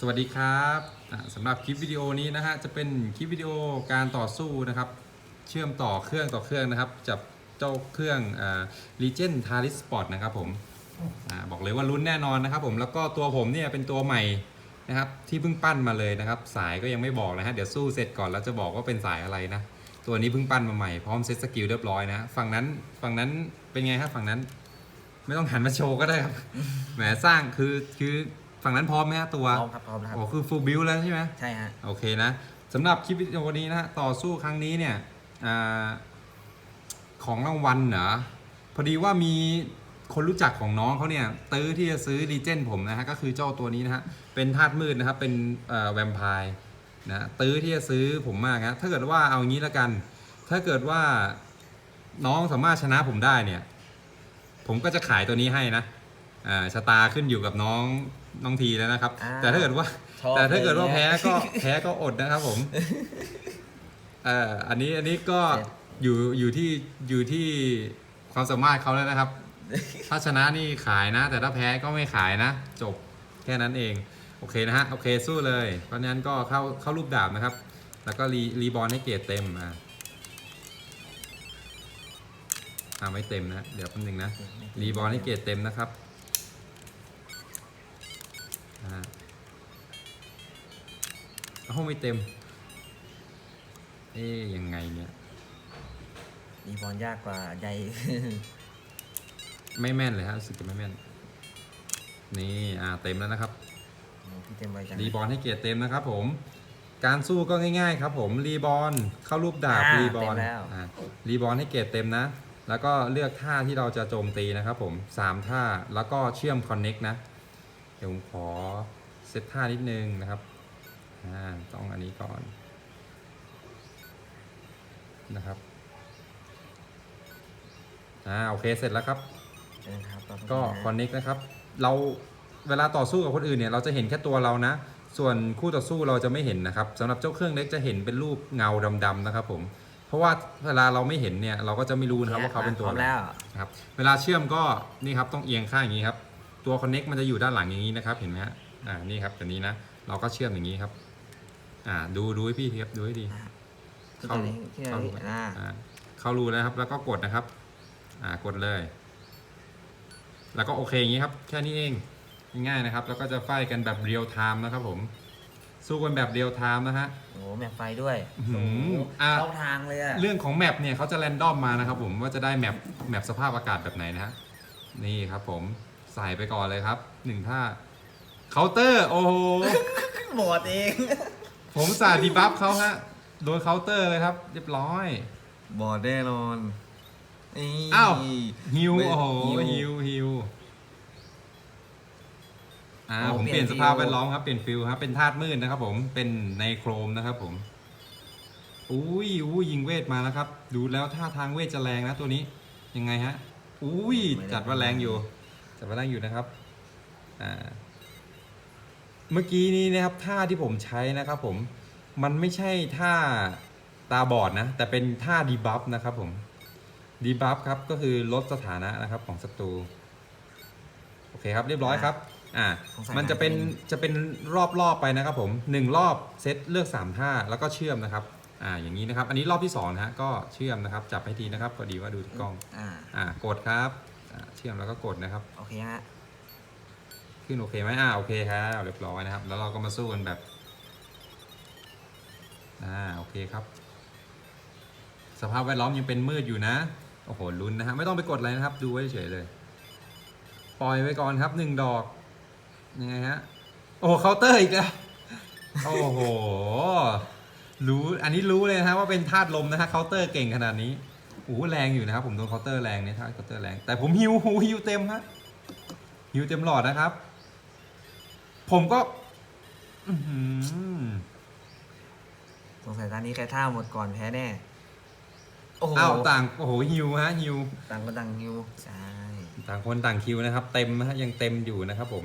สวัสดีครับสำหรับคลิปวิดีโอนี้นะฮะจะเป็นคลิปวิดีโอการต่อสู้นะครับ เชื่อมต่อเครื่องต่อเครื่องนะครับจับเจ้าเครื่องอ่า Legend t a r i s Sport นะครับผมอบอกเลยว่าลุ้นแน่นอนนะครับผมแล้วก็ตัวผมเนี่ยเป็นตัวใหม่นะครับที่เพิ่งปั้นมาเลยนะครับ สายก็ยังไม่บอกนะฮะเดี๋ยวสู้เสร็จก่อนแล้วจะบอกว่าเป็นสายอะไรนะตัวนี้เพิ่งปั้นมาใหม่พร้อมเซตสกิลเรียบร้อยนะฝั่งนั้นฝั่งนั้นเป็นไงครับฝั่งนั้น ไม่ต้องหันมาโชว์ก็ได้ครับแหมสร้างคือคือ ฝั่งนั้นพร้อมไหมฮะตัว พร้อมครับพร้อมแล้วครับโอ้คือ full build แล้วใช่ไหมใช่ฮะ โอเคนะสำหรับคลิปวิดีโอนี้นะฮะต่อสู้ครั้งนี้เนี่ยอาของรางวัลเหรอพอดีว่ามีคนรู้จักของน้องเขาเนี่ย ตื้อที่จะซื้อรีเจนผมนะฮะก็คือเจ้าตัวนี้นะฮะเป็นธาตุมืดนะครับ เป็นแวมไพร์นะตื้อที่จะซื้อผมมากนะถ้าเกิดว่าเอางี้ละกัน ถ้าเกิดว่าน้องสามารถชนะผมได้เนี่ย ผมก็จะขายตัวนี้ให้นะอ่าชะตาขึ้นอยู่กับน้อง น้องทีแล้วนะครับ อ่าแต่ถ้าเกิดว่า ชอบแต่ถ้าเกิดว่าเลยแพ้เนี่ยก็ แพ้ก็อดนะครับผมเอ่ออันนี้อันนี้ก็เสร็จ อยู่อยู่ที่อยู่ที่ความสามารถเขาแล้วนะครับ ถ้าชนะนี่ขายนะ แต่ถ้าแพ้ก็ไม่ขายนะ จบแค่นั้นเอง โอเคนะฮะโอเคสู้เลย เพราะฉะนั้นก็เข้าเข้ารูปดาบนะครับ แล้วก็รีรีบอลให้เกรดเต็มอ่าอ่าไม่เต็มนะ เดี๋ยวแป๊บนึงนะ รีบอลให้เกรดเต็มนะครับ เอ้าไม่เต็ม เอ๊ยยังไงเนี่ยรีบอลยากกว่าใหญ่ไม่แม่นเลยฮะรู้สึกจะไม่แม่น นี่อ่าเต็มแล้วนะครับโอ้พี่เต็มไวจัง รีบอลให้เกียรติเต็มนะครับผม การสู้ก็ง่ายๆครับผม รีบอลเข้ารูปดาบอ่ารีบอลเต็มแล้ว อ่ารีบอลให้เกียรติเต็มนะ แล้วก็เลือกท่าที่เราจะโจมตีนะครับผมสามท่า แล้วก็เชื่อมคอนเน็กนะ เดี๋ยวผมขอเซตท่านิดนึงนะครับ อ่าต้องอันนี้ก่อนนะครับอ่าโอเคเสร็จแล้วครับ เชิญครับขอบณก็นะคอนเน็กนะครับ เราเวลาต่อสู้กับคนอื่นเนี่ยเราจะเห็นแค่ตัวเรานะ ส่วนคู่ต่อสู้เราจะไม่เห็นนะครับสำหรับเจ้าเครื่องเล็กจะเห็นเป็นรูปเงาดำๆนะครับผมเพราะว่าเวลาเราไม่เห็นเนี่ยเราก็จะไม่รู้นะครับว่าเขาเป็นตัวพร้ออะมไรแล้ว นะครับเวลาเชื่อมก็นี่ครับต้องเอียงข้างอย่างนี้ครับตัวคอนเน็กมันจะอยู่ด้านหลังอย่างนี้นะครับเห็นไหมฮะอ่านี่ครับแบบนี้นะเราก็เชื่อมอย่างนี้ครับ อ่าดูดูให้พี่ทีครับดูให้ดี ที่ตัวนี้ที่ตัวนี้เข้าอ่าอ่าเข้ารูแล้วครับ แล้วก็กดนะครับ อ่ากดเลย แล้วก็โอเคอย่างนี้ครับ แค่นี้เองง่ายๆนะครับ แล้วก็จะไฟกันแบบเรียลไทม์นะครับผม สู้กันแบบเรียลไทม์นะฮะ โอ้โหแมปไฟด้วยอื้อหืโอ้อโหอะ เข้าทางเลยอะเรื่องของแมปเนี่ยเขาจะแรนดอมมานะครับผมว่าจะได้แมปแมปสภาพอากาศแบบไหนนะฮะนี่ครับผมใส่ไปก่อนเลยครับหนึ่งท่าเคาน์เตอร์โอ้โห หมดเอง ผมสาดีบัฟเขาฮะ โดนเคาน์เตอร์เลยครับ เรียบร้อย บอดแน่นอนนี่อ้าว ฮิวไม่โอ้โหฮิฮิววฮิวอ่าโอ้ผมเปเปลี่ลี่ยยนนสภาพฟิล แวดล้อมครับเปลี่ยนฟิลครับเป็นธาตุมืดนะครับผมเป็นในโครมนะครับผมอุ้ยอุ้ยยิงเวทมาแล้วครับ ดูแล้วท่าทางเวทจะแรงนะตัวนี้ยังไงฮะอุ้ยจัดว่าแรงอยู่ จัดว่าแรงอยู่นะครับอ่า เมื่อกี้นี้นะครับท่าที่ผมใช้นะครับผมมันไม่ใช่ท่าตาบอดนะ แต่เป็นท่าดีบัฟนะครับผมดีบัฟครับก็คือลดสถานะนะครับของศัตรูโอเคครับเรียบร้อยครับอ่าสงสัยมันจะเป็นน่าจะจะเป็นรอบๆไปนะครับผมหนึ่งรอบเซตเลือก3ท่าแล้วก็เชื่อมนะครับอ่าอย่างนี้นะครับ อันนี้รอบที่สองนะฮะก็เชื่อมนะครับ จับให้ทีนะครับพอดีว่าดูที่กล้องอ่าอ่ากดครับอ่าเชื่อมแล้วก็กดนะครับโอเคฮะ ขึ้นโอเคไหมอ่าโอเคครับเรียบร้อยนะครับ แล้วเราก็มาสู้กันแบบอ่าโอเคครับ สภาพแวดล้อมยังเป็นมืดอยู่นะโอ้โหลุ้นนะฮะไม่ต้องไปกดอะไรนะครับ ดูไว้เฉยๆเลย ปล่อยไว้ก่อนครับหนึ่งดอกยังไงฮะโอ้เคาน์เตอร์อีกแล้วโอ้โหรู้อันนี้รู้เลยนะฮะว่าเป็นธาตุลมนะฮะเคาน์เตอร์เก่งขนาดนี้โอ้แรงอยู่นะครับ ผมโดนเคาน์เตอร์แรงเนี่ยธาตุเคาน์เตอร์แรงแต่ผมฮิวหูฮิวเต็มฮะฮิวเต็มหลอดนะครับ ผมก็ อื้อหือสงสัยตอนนี้ใครท่าหมดก่อนแพ้แน่ โอ้โหอ้าวต่างโอ้โหฮิวฮะฮิว ต่างก็ต่างฮิวใช่ต่างคนต่างคิวนะครับ เต็มนะฮะยังเต็มอยู่นะครับผม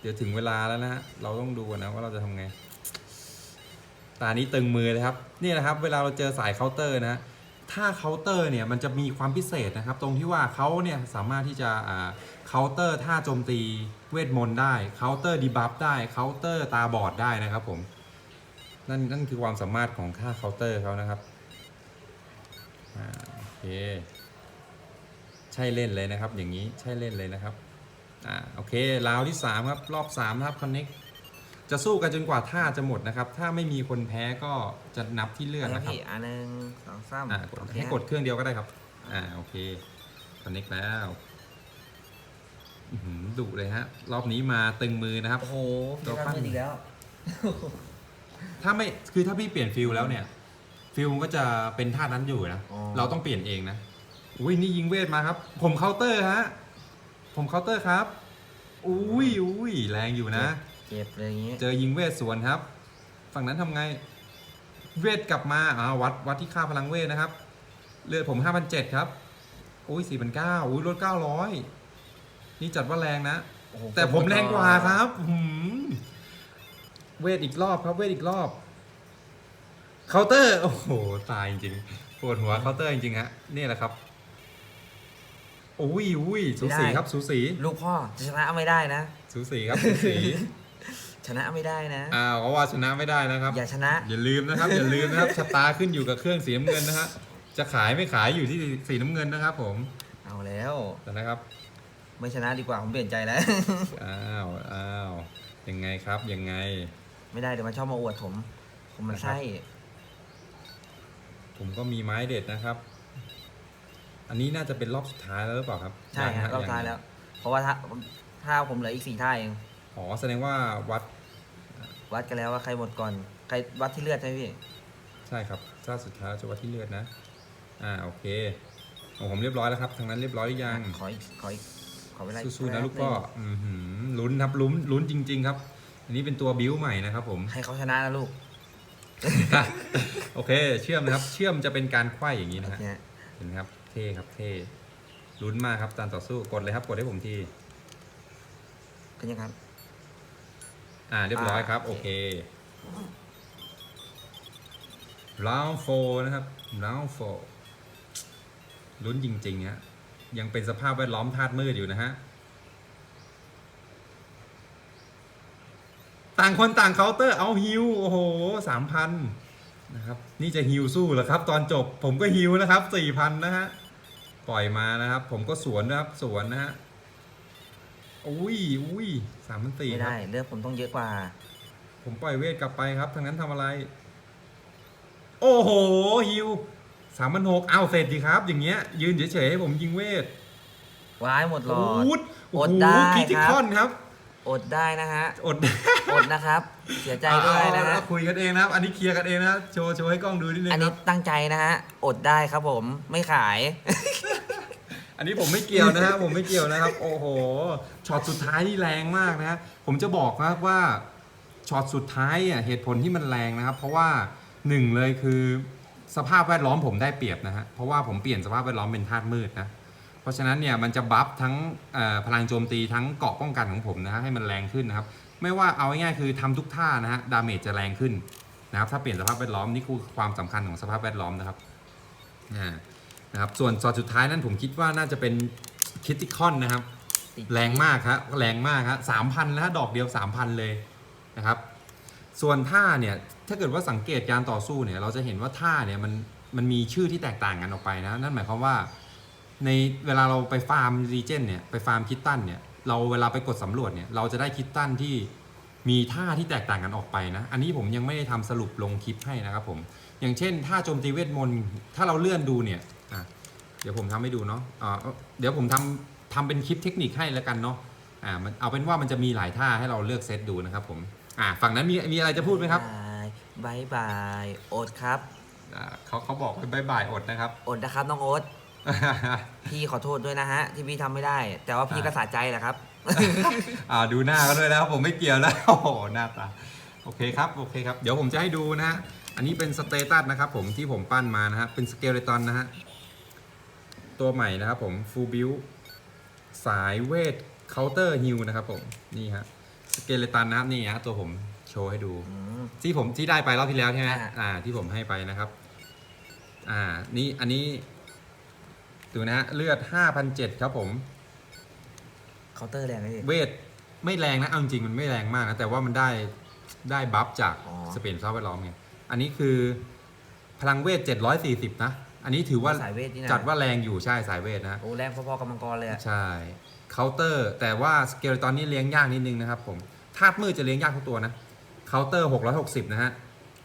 เดี๋ยวถึงเวลาแล้วนะฮะเราต้องดูนะว่าเราจะทำไง ตานี้ตึงมือเลยครับนี่แหละครับ เวลาเราเจอสายเคาน์เตอร์นะฮะถ้าเคาน์เตอร์เนี่ยมันจะมีความพิเศษนะครับ ตรงที่ว่าเขาเนี่ยสามารถที่จะอ่าเคาน์เตอร์ท่าโจมตีเวทมนต์ได้เคาน์เตอร์ดีบัฟได้เคาน์เตอร์ตาบอดได้นะครับผม นั่นนั่นคือความสามารถของค่าเคาน์เตอร์เขานะครับอ่าโอเคใช่เล่นเลยนะครับ อย่างนี้ใช่เล่นเลยนะครับอ่าโอเคราวที่ 3 ครับ รอบ3นะครับคอนเน็กจะสู้กันจนกว่าท่าจะหมดนะครับ ถ้าไม่มีคนแพ้ก็จะนับที่เลือดแล้วนะครับพี่อันหนึ่งสองสามอ่ากดโอเคให้กดเครื่องเดียวก็ได้ครับอ่าโอเคคอนเน็กแล้วอื้อหือ ดุเลยฮะ รอบนี้มาตึงมือนะครับ โอ้โหตัวพี่ปั้นทำมืออีกแล้ว ถ้าไม่คือถ้าพี่เปลี่ยนฟิลแล้วเนี่ย ฟิลมันก็จะเป็นท่านั้นอยู่นะ อ๋อ เราต้องเปลี่ยนเองนะอุ้ยนี่ยิงเวทมาครับ ผมเคาน์เตอร์ฮะผมเคาน์เตอร์ครับอุ้ยอุ้ยแรงอยู่นะ เจ็บเลยอย่างงี้เจอยิงเวทสวนครับ ฝั่งนั้นทำไง เวทกลับมาอ่าวัดวัดที่ค่าพลังเวทนะครับ เลือดผม5,007ครับ อุ้ย4,900อุ้ยลด900 นี่จัดว่าแรงนะ โอ้โหแต่ผมแรงกว่าครับหืมเวทอีกรอบครับ เวทอีกรอบ เคาน์เตอร์ โอ้โห ตายจริงๆปวดหัวเคาน์เตอร์จริงๆฮะนี่แหละครับอุ้ยอุ้ยสูสีครับ สูสีลูกพ่อจะชนะไม่ได้นะ สูสีครับสูสีชนะไม่ได้นะอ้าวเพราะว่าชนะไม่ได้นะครับ อย่าชนะ อย่าลืมนะครับ อย่าลืมนะครับชะตาขึ้นอยู่กับเครื่องสีน้ำเงินนะฮะจะขายไม่ขายอยู่ที่สีน้ำเงินนะครับ ผม เอาแล้วนะครับ ไม่ชนะดีกว่าผมเปลี่ยนใจแล้ว อ้าวอ้าวยังไงครับยังไง ไม่ได้เดี๋ยวมันชอบมาอวดผม ผมมันไส้ผมก็มีไม้เด็ดนะครับ อันนี้น่าจะเป็นรอบสุดท้ายแล้วหรือเปล่าครับใช่ยังฮะฮะรอบท้ายแล้ว เพราะว่าถ้าถ้าผมเหลืออีกสี่ท่าเองอ๋อแสดงว่าวัด วัดกันแล้วว่าใครหมดก่อนใครวัดที่เลือดใช่ไหมพี่ใช่ครับถ้าสุดท้ายจะวัดที่เลือดนะ อ่าโอเคโอ้ผมเรียบร้อยแล้วครับทางนั้นเรียบร้อยหรือยังขออีกขออีก ขอเวลาอีสู้ๆนะแป๊บลูกก็หนึ่งอื้อหือลุ้นครับลุ้นลุ้นจริง ๆ ครับ อันนี้เป็นตัวบิวใหม่นะครับผม ให้เขาชนะนะลูกโอเค เชื่อมนะครับ เชื่อมจะเป็นการไขว้อย่างนี้โอนะฮะเคฮะเห็นไหมครับ เท่ครับเท่ลุ้นมากครับการต่อสู้กดเลยครับ กดให้ผมที เป็นยังครับ อ่าเรียบร้อยครับอ่าโอโอเคเค round four นะครับ round four ลุ้นจริงๆฮะ ยังเป็นสภาพแวดล้อมธาตุมืดอยู่นะฮะ ต่างคนต่างเคาน์เตอร์เอาฮิวโอ้โหสามพันนะครับนี่จะฮิวสู้เหรอครับ ตอนจบผมก็ฮิวนะครับสี่พันนะฮะปล่อยมานะครับ ผมก็สวนนะครับสวนนะฮะอุ้ยอุ้ยสามพันสี่ไม่ครับ ได้เลือดผมต้องเยอะกว่า ผมปล่อยเวทกลับไปครับทางนั้นทำอะไร โอ้โหฮิว สามพันหกเอาเสร็จดีครับ อย่างเงี้ย ยืนเฉยๆให้ผมยิงเวทว้ายหมดหลอดโอ้โหโอ้อดโหได้คิติคอนครับ อดได้นะฮะ อดอดนะครับ เสียใจด้วยนะเอาฮะ เอาคุยกันเองนะครับ อันนี้เคลียร์กันเองนะครับ โชว์โชว์ให้กล้องดูนิดนึงอันคนี้รับ ตั้งใจนะฮะ อดได้ครับผมไม่ขาย อันนี้ผมไม่เกี่ยวนะฮะ ผมไม่เกี่ยวนะครับ โอ้โห ช็อตสุดท้ายนี่แรงมากนะฮะ ผมจะบอกนะครับว่า ช็อตสุดท้ายอะเหตุผลที่มันแรงนะครับ เพราะว่าหนึ่งเลยคือ สภาพแวดล้อมผมได้เปรียบนะฮะ เพราะว่าผมเปลี่ยนสภาพแวดล้อมเป็นธาตุมืดนะ เพราะฉะนั้นเนี่ยมันจะบัฟทั้งพลังโจมตีทั้งเกาะป้องกันของผมนะฮะให้มันแรงขึ้นนะครับ ไม่ว่าเอาง่ายๆคือทำทุกท่านะฮะดาเมจจะแรงขึ้นนะครับ ถ้าเปลี่ยนสภาพแวดล้อมนี่คือความสำคัญของสภาพแวดล้อมนะครับนะครับ ส่วนช็อตสุดท้ายนั้นผมคิดว่าน่าจะเป็นคิติคอนนะครับ แรงมากครับแรงมากครับสามพันแล้วดอกเดียวสามพันเลยนะครับ ส่วนท่าเนี่ยถ้าเกิดว่าสังเกตการต่อสู้เนี่ยเราจะเห็นว่าท่าเนี่ยมันมันมีชื่อที่แตกต่างกันออกไปนะนั่นหมายความว่าในเวลาเราไปฟาร์มรีเจนเนี่ยไปฟาร์มคิตตันเนี่ยเราเวลาไปกดสำรวจเนี่ยเราจะได้คิตตันที่มีท่าที่แตกต่างกันออกไปนะ อันนี้ผมยังไม่ได้ทำสรุปลงคลิปให้นะครับผม อย่างเช่นท่าโจมตีเวทมนต์ถ้าเราเลื่อนดูเนี่ยเดี๋ยวผมทำให้ดูเนาะอ่าเดี๋ยวผมทำทำเป็นคลิปเทคนิคให้แล้วกันเนาะ อ่ามันเอาเป็นว่ามันจะมีหลายท่าให้เราเลือกเซตดูนะครับผมอ่าฝั่งนั้นมีมีอะไรจะพูดไหมครับบายบายอดครับอ่าเขาเขาบอกให้บายบายอดนะครับ อดนะครับน้องโอ๊ต พี่ขอโทษด้วยนะฮะ ที่พี่ทำไม่ได้ แต่ว่าพี่อ่าก็สะใจแหละครับ อ่าดูหน้าเขาด้วยนะครับผมไม่เกี่ยวแล้วโอ้โหหน้าตาโอเคครับโอเคครับเดี๋ยวผมจะให้ดูนะฮะอันนี้เป็นสเตตัสนะครับผมที่ผมปั้นมานะฮะเป็นสเกเลตอนนะฮะตัวใหม่นะครับผมฟูลบิวสายเวท เคาน์เตอร์ฮิลนะครับผมนี่ฮะสเกเลตันนะครับนี่ฮะตัวผมโชว์ให้ดู อืม ที่ผมที่ได้ไปรอบที่แล้วใช่ไหมอ่า อ่า ที่ผมให้ไปนะครับ อ่า นี่อันนี้ดูนะฮะเลือด5,007ครับผม เคาน์เตอร์แรงไหมพี่เวทไม่แรงนะเอาจริงๆมันไม่แรงมากนะ แต่ว่ามันได้ได้บัฟจากอ๋อสเปนซอฟต์แวดล้อมไงอันนี้คือพลังเวท 740 นะ อันนี้ถือว่าสายเวทนี่นะ จัดว่าแรงอยู่ใช่สายเวทนะโอ้แรงพอๆกับมังกรเลยอะใช่ เคาน์เตอร์ แต่ว่าสเกลตอนนี้เลี้ยงยากนิดนึงนะครับผมธาตุมืดจะเลี้ยงยากทุกตัวนะเคาน์เตอร์ 660 นะฮะ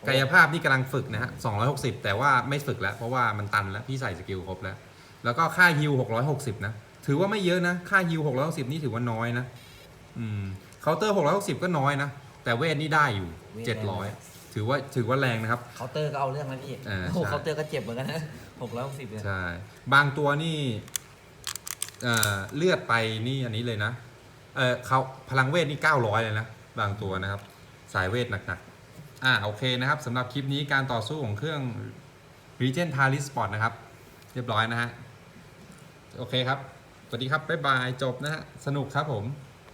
กายภาพนี่กำลังฝึกนะฮะ 260 แต่ว่าไม่ฝึกแล้ว เพราะว่ามันตันแล้ว พี่ใส่สกิลครบแล้ว แล้วก็ค่าฮิว660 นะ ถือว่าไม่เยอะนะ ค่าฮิว660 นี่ถือว่าน้อยนะ อืม เคาน์เตอร์ 660 ก็น้อยนะ แต่เวทนี่ได้อยู่ 700 ถือว่าถือว่าแรงนะครับ เคาน์เตอร์ก็เอาเรื่องนะพี่เออโอ้โหใช่เคาน์เตอร์ก็เจ็บเหมือนกันนะหกร้อยหกสิบเนี่ยใช่ บางตัวนี่ เลือดไปนี่อันนี้เลยนะเออเขาพลังเวทนี่ 900 เลยนะ บางตัวนะครับ สายเวทหนักๆ อ่าโอเคนะครับสำหรับคลิปนี้การต่อสู้ของเครื่อง Regen t a r i Sport นะครับ เรียบร้อยนะฮะ โอเคครับ สวัสดีครับ บ๊ายบาย จบนะฮะ สนุกครับผม